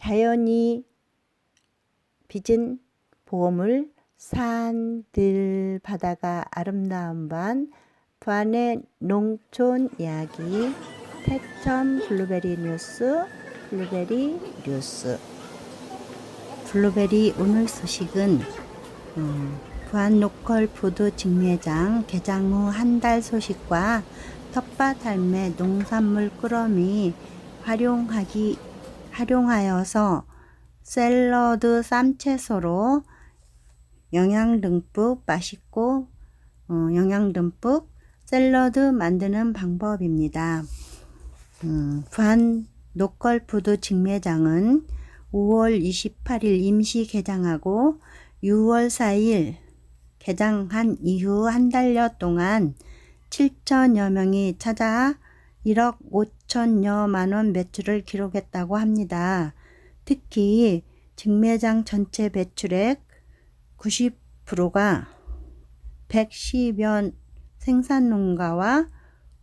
자연이 빚은 보물 산들 바다가 아름다운 반 부안의 농촌 이야기 태천 블루베리 뉴스 블루베리 뉴스. 블루베리 오늘 소식은 음, 부안 로컬 푸드 직매장 개장 후 한 달 소식과 텃밭 할매 농산물 꾸러미 활용하기 활용하여서 샐러드 쌈채소로 영양 듬뿍 맛있고 어, 영양 듬뿍 샐러드 만드는 방법입니다. 음, 부안 로컬 푸드 직매장은 5월 28일 임시 개장하고 6월 4일 개장한 이후 한 달여 동안 7천여 명이 찾아 1억 5천여만 원 매출을 기록했다고 합니다. 특히 직매장 전체 매출액 90%가 110여 생산농가와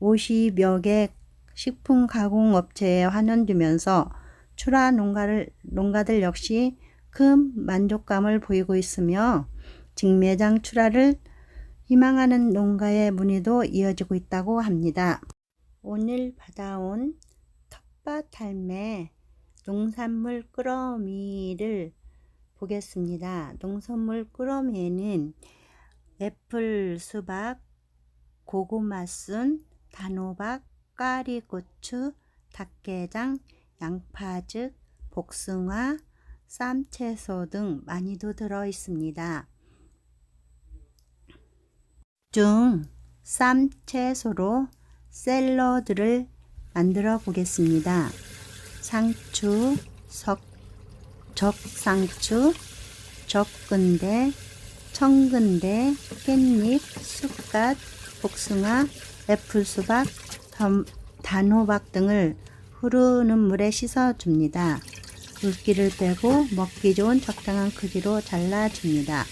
50여 개 식품 가공 업체에 환원되면서 출하 농가를, 농가들 역시 큰 만족감을 보이고 있으며 직매장 출하를 희망하는 농가의 문의도 이어지고 있다고 합니다. 오늘 받아온 텃밭 할매 농산물 꾸러미를 보겠습니다. 농산물 꾸러미에는 애플, 수박, 고구마 순, 단호박, 까리고추, 닭게장, 양파즙, 복숭아, 쌈채소 등 많이도 들어 있습니다. 중 쌈채소로 샐러드를 만들어 보겠습니다. 상추, 석, 적상추, 적근대, 청근대, 깻잎, 쑥갓, 복숭아, 애플수박, 단호박 등을 흐르는 물에 씻어줍니다. 물기를 빼고 먹기 좋은 적당한 크기로 잘라줍니다.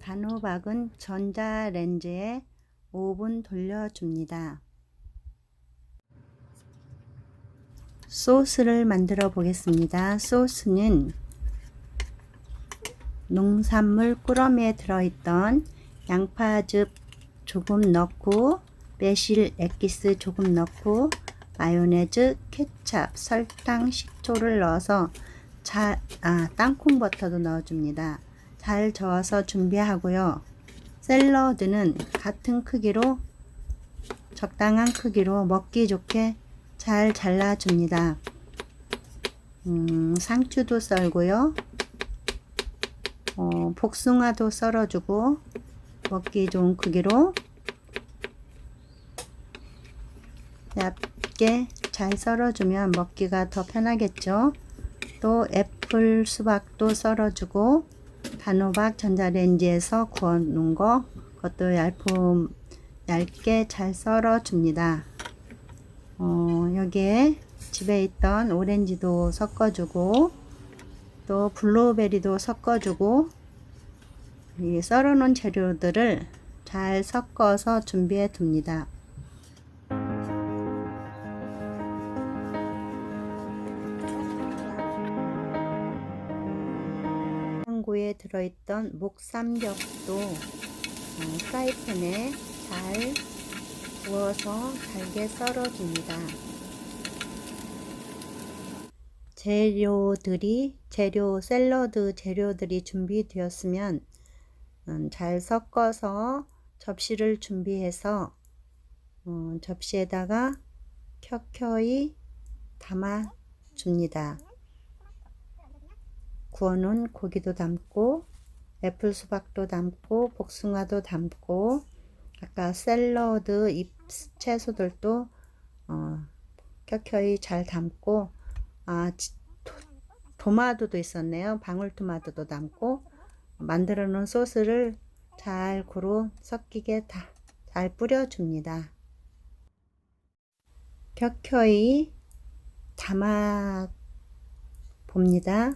단호박은 전자레인지에 5분 돌려줍니다. 소스를 만들어 보겠습니다. 소스는 농산물 꾸러미에 들어있던 양파즙 조금 넣고 매실 액기스 조금 넣고 마요네즈, 케찹, 설탕, 식초를 넣어서 잘, 아, 땅콩버터도 넣어줍니다. 잘 저어서 준비하고요. 샐러드는 같은 크기로 적당한 크기로 먹기 좋게 잘 잘라줍니다. 음, 상추도 썰고요. 어, 복숭아도 썰어주고 먹기 좋은 크기로 얇게 잘 썰어주면 먹기가 더 편하겠죠. 또 애플 수박도 썰어주고 단호박 전자레인지에서 구워 놓은 거 그것도 얇품 얇게 잘 썰어 줍니다. 어, 여기에 집에 있던 오렌지도 섞어주고 또 블루베리도 섞어주고 이 썰어 놓은 재료들을 잘 섞어서 준비해 둡니다. 들어있던 목삼겹도 어, 프라이팬에 잘 구워서 잘게 썰어줍니다. 재료들이 재료 샐러드 재료들이 준비되었으면 음, 잘 섞어서 접시를 준비해서 어, 접시에다가 켜켜이 담아 줍니다. 구워놓은 고기도 담고 애플 수박도 담고 복숭아도 담고 아까 샐러드 잎 채소들도 어, 켜켜이 잘 담고 아 도, 토마토도 있었네요. 방울토마토도 담고 만들어 놓은 소스를 잘 고루 섞이게 다 잘 뿌려줍니다. 켜켜이 담아 봅니다.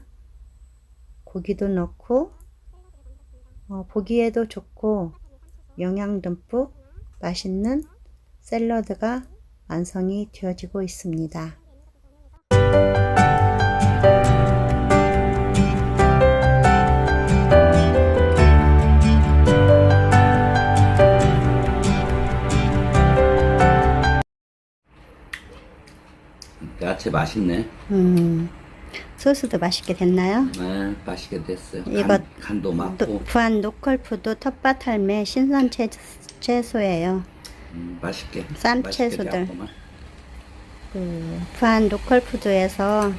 고기도 넣고 어, 보기에도 좋고 영양 듬뿍 맛있는 샐러드가 완성이 되어지고 있습니다. 야채 맛있네. 음, 소스도 맛있게 됐나요? 네, 맛있게 됐어요. 이거 간, 간도 또 맞고 부안 노컬푸드 텃밭 할매 신선 채, 채소예요. 음, 맛있게. 쌈 맛있게 채소들. 그 부안 노컬푸드에서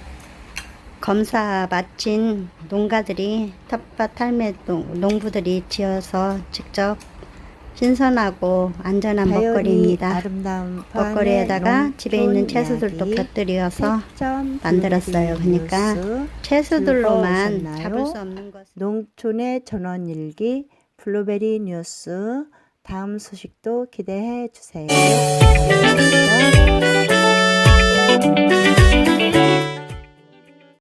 검사 마친 농가들이 텃밭 할매 농, 농부들이 지어서 직접 신선하고 안전한 먹거리입니다. 아름다운 먹거리에다가 집에 있는 채소들도 곁들여서 만들었어요. 블루베리 그러니까 채소들로만 즐거우셨나요? 잡을 수 없는 것. 농촌의 전원일기 블루베리 뉴스 다음 소식도 기대해 주세요.